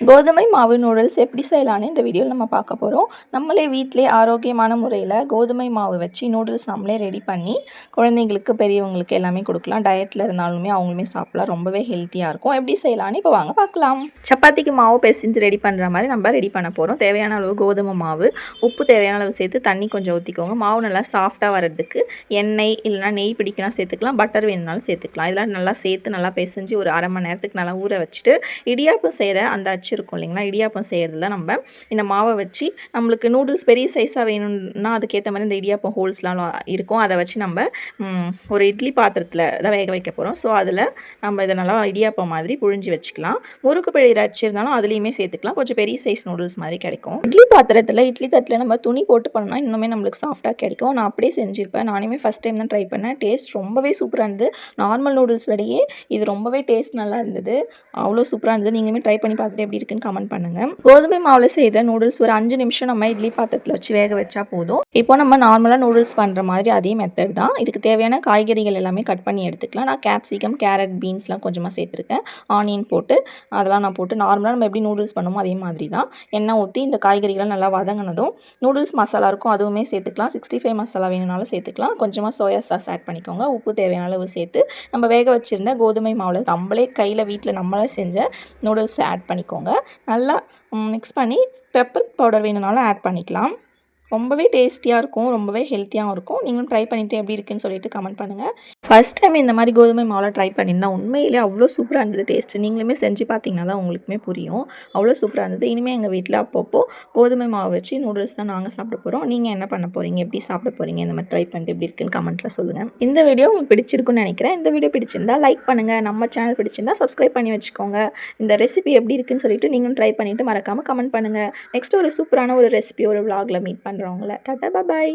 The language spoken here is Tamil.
கோதுமை மாவு நூடுல்ஸ் எப்படி செய்யலான்னு இந்த வீடியோவில் நம்ம பார்க்க போகிறோம் நம்மளே வீட்டிலே ஆரோக்கியமான முறையில் கோதுமை மாவு வச்சு நூடுல்ஸ் நம்மளே ரெடி பண்ணி குழந்தைங்களுக்கு பெரியவங்களுக்கு எல்லாமே கொடுக்கலாம். டயட்டில் இருந்தாலுமே அவங்களுமே சாப்பிடலாம். ரொம்பவே ஹெல்த்தியாக இருக்கும். எப்படி செய்யலான்னு இப்போ வாங்க பார்க்கலாம். சப்பாத்திக்கு மாவு பெசிஞ்சு ரெடி பண்ணுற மாதிரி நம்ம ரெடி பண்ண போகிறோம் தேவையான அளவு கோதுமை மாவு உப்பு தேவையான அளவு சேர்த்து தண்ணி கொஞ்சம் ஊற்றிக்கோங்க மாவு நல்லா சாஃப்டாக வர்றதுக்கு எண்ணெய் இல்லைனா நெய் பிடிக்கலாம் சேர்த்துக்கலாம். பட்டர் வேணுனாலும் சேர்த்துக்கலாம். இதெல்லாம் நல்லா சேர்த்து நல்லா பெசிஞ்சு ஒரு அரை மணி நேரத்துக்கு நல்லா ஊற வச்சுட்டு இடியாப்பம் செய்கிற அந்த வச்சுருக்கோம் இல்லைங்களா? இடியாப்பம் செய்கிறதுல நம்ம இந்த மாவை வச்சு நம்மளுக்கு நூடுல்ஸ் பெரிய சைஸாக வேணும்னா அதுக்கேற்ற மாதிரி இந்த இடியாப்பம் ஹோல்ஸ்லாம் இருக்கும். அதை வச்சு நம்ம ஒரு இட்லி பாத்திரத்தில் தான் வேக வைக்க போகிறோம் ஸோ அதில் நம்ம இதை நல்லா இடியாப்பம் மாதிரி புழிஞ்சு வச்சுக்கலாம். முறுக்கு பிழை அச்சு இருந்தாலும் அதுலேயுமே சேர்த்துக்கலாம். கொஞ்சம் பெரிய சைஸ் நூடுல்ஸ் மாதிரி கிடைக்கும். இட்லி பாத்திரத்தில் இட்லி தட்டில் நம்ம துணி போட்டு பண்ணோம்னா இன்னுமே நம்மளுக்கு சாஃப்டாக கிடைக்கும். நான் அப்படியே செஞ்சுருப்பேன். நானுமே ஃபஸ்ட் டைம் தான் ட்ரை பண்ணேன். டேஸ்ட் ரொம்பவே சூப்பராக இருந்தது. நார்மல் நூடுல்ஸ் விடையே இது ரொம்பவே டேஸ்ட் நல்லா இருந்தது. அவ்வளோ சூப்பராக இருந்தது. நீங்களுமே ட்ரை பண்ணி பார்த்துட்டு எப்படி இருக்குன்னு கமெண்ட் பண்ணுங்கள் கோதுமை மாவில் செய்த நூடுல்ஸ் ஒரு அஞ்சு நிமிஷம் நம்ம இட்லி பாத்திரத்தில் வச்சு வேக வச்சா போதும். இப்போ நம்ம நார்மலாக நூடுல்ஸ் பண்ணுற மாதிரி அதே மெத்தட் தான். இதுக்கு தேவையான காய்கறிகள் எல்லாமே கட் பண்ணி எடுத்துக்கலாம். நான் கேப்சிகம் கேரட் பீன்ஸ்லாம் கொஞ்சமாக சேர்த்துருக்கேன். ஆனியன் போட்டு அதெல்லாம் நான் போட்டு நார்மலாக நம்ம எப்படி நூடுல்ஸ் பண்ணுமோ அதே மாதிரி தான். எண்ணெய் ஊற்றி இந்த காய்கறிகள் நல்லா வதங்கினதும் நூடுல்ஸ் மசாலா இருக்கும் அதுவுமே சேர்த்துக்கலாம். சிக்ஸ்டி ஃபைவ் மசாலா வேணும்னாலும் சேர்த்துக்கலாம். கொஞ்சமாக சோயா சாஸ் ஆட் பண்ணிக்கோங்க. உப்பு தேவையான அளவு சேர்த்து நம்ம வேக வச்சுருந்த கோதுமை மாவில் நம்மளே கையில் வீட்டில் நம்மளே செஞ்ச நூடுல்ஸ் ஆட் பண்ணிக்கோங்க. நல்லா மிக்ஸ் பண்ணி பெப்பர் பவுடர் வேணும்னாலும் ஆட் பண்ணிக்கலாம். ரொம்பவே டேஸ்டியாக இருக்கும் ரொம்பவே ஹெல்த்தியாகவும் இருக்கும். நீங்களும் ட்ரை பண்ணிவிட்டு எப்படி இருக்குன்னு சொல்லிட்டு கமெண்ட் பண்ணுங்கள் ஃபர்ஸ்ட் டைம் இந்த மாதிரி கோதுமை மாவில் ட்ரை பண்ணியிருந்தா உண்மையிலே அவ்வளோ சூப்பராக இருந்தது டேஸ்ட்டு நீங்களுமே செஞ்சு பார்த்தீங்கன்னா தான் உங்களுக்குமே புரியும். அவ்வளோ சூப்பராக இருந்தது. இனிமேல் எங்கள் வீட்டில் அப்பப்போ கோதுமை மாவு வச்சு நூடுல்ஸ் தான் நாங்கள் சாப்பிட போகிறோம் நீங்கள் என்ன பண்ண போகிறீங்க எப்படி சாப்பிட போகிறீங்க இந்த மாதிரி ட்ரை பண்ணிட்டு எப்படி இருக்குன்னு கமெண்ட்டில் சொல்லுங்கள் இந்த வீடியோ உங்களுக்கு பிடிச்சிருக்குன்னு நினைக்கிறேன். இந்த வீடியோ பிடிச்சிருந்தா லைக் பண்ணுங்கள் நம்ம சேனல் பிடிச்சிருந்தா சப்ஸ்கிரைப் பண்ணி வச்சுக்கோங்க. இந்த ரெசிபி எப்படி இருக்குன்னு சொல்லிட்டு நீங்களும் ட்ரை பண்ணிவிட்டு மறக்காமல் கமெண்ட் பண்ணுங்கள் நெக்ஸ்ட் ஒரு சூப்பரான ஒரு ரெசிபி ஒரு விளாகில் மீட் பண்ணுறவங்கள டாட்டா பாய்